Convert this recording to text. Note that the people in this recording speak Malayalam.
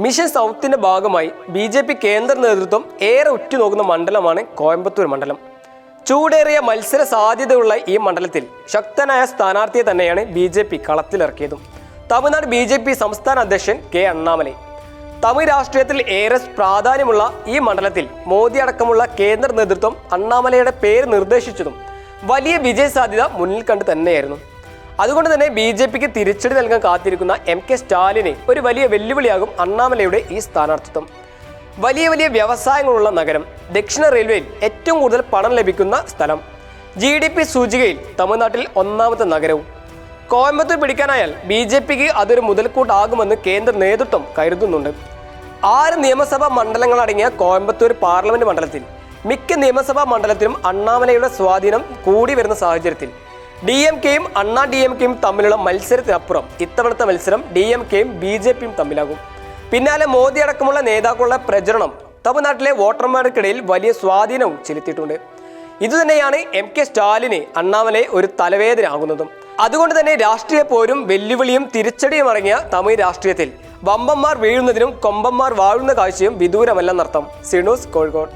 മിഷൻ സൗത്തിന്റെ ഭാഗമായി ബി ജെ പി കേന്ദ്ര നേതൃത്വം ഏറെ ഉറ്റുനോക്കുന്ന മണ്ഡലമാണ് കോയമ്പത്തൂർ മണ്ഡലം. ചൂടേറിയ മത്സര സാധ്യതയുള്ള ഈ മണ്ഡലത്തിൽ ശക്തനായ സ്ഥാനാർത്ഥിയെ തന്നെയാണ് ബി ജെ പി കളത്തിലിറക്കിയതും. തമിഴ്നാട് ബി ജെ പി സംസ്ഥാന അധ്യക്ഷൻ കെ അണ്ണാമലൈ. തമിഴ് രാഷ്ട്രീയത്തിൽ ഏറെ പ്രാധാന്യമുള്ള ഈ മണ്ഡലത്തിൽ മോദി അടക്കമുള്ള കേന്ദ്ര നേതൃത്വം അണ്ണാമലയുടെ പേര് നിർദ്ദേശിച്ചതും വലിയ വിജയ സാധ്യത മുന്നിൽ കണ്ട് തന്നെയായിരുന്നു. അതുകൊണ്ട് തന്നെ ബി ജെ പിക്ക് തിരിച്ചടി നൽകാൻ കാത്തിരിക്കുന്ന എം കെ സ്റ്റാലിന് ഒരു വലിയ വെല്ലുവിളിയാകും അണ്ണാമലയുടെ ഈ സ്ഥാനാർത്ഥിത്വം. വലിയ വലിയ വ്യവസായങ്ങളുള്ള നഗരം ദക്ഷിണ റെയിൽവേയിൽ ഏറ്റവും കൂടുതൽ പണം ലഭിക്കുന്ന സ്ഥലം ജി ഡി പി സൂചികയിൽ തമിഴ്നാട്ടിൽ ഒന്നാമത്തെ നഗരവും. കോയമ്പത്തൂർ പിടിക്കാനായാൽ ബി ജെ പിക്ക് അതൊരു മുതൽക്കൂട്ടാകുമെന്ന് കേന്ദ്ര നേതൃത്വം കരുതുന്നുണ്ട്. ആറ് നിയമസഭാ മണ്ഡലങ്ങളടങ്ങിയ കോയമ്പത്തൂർ പാർലമെന്റ് മണ്ഡലത്തിൽ മിക്ക നിയമസഭാ മണ്ഡലത്തിലും അണ്ണാമലയുടെ സ്വാധീനം കൂടി വരുന്ന സാഹചര്യത്തിൽ ഡി എം കെയും അണ്ണാ ഡി എം കെയും തമ്മിലുള്ള മത്സരത്തിനപ്പുറം ഇത്തവണത്തെ മത്സരം ഡി എം കെയും ബി ജെ പിയും തമ്മിലാകും. പിന്നാലെ മോദി അടക്കമുള്ള നേതാക്കളുടെ പ്രചരണം തമിഴ്നാട്ടിലെ വോട്ടർമാർക്കിടയിൽ വലിയ സ്വാധീനവും ചെലുത്തിയിട്ടുണ്ട്. ഇതുതന്നെയാണ് എം കെ സ്റ്റാലിന് അണ്ണാമലെ ഒരു തലവേദന ആകുന്നതും. അതുകൊണ്ട് തന്നെ രാഷ്ട്രീയ പോരും വെല്ലുവിളിയും തിരിച്ചടിയും അടങ്ങിയ തമിഴ് രാഷ്ട്രീയത്തിൽ വമ്പന്മാർ വീഴുന്നതിനും കൊമ്പന്മാർ വാഴുന്ന കാഴ്ചയും വിദൂരമല്ലെന്നർത്ഥം. സിണൂസ് കോഴിക്കോട്.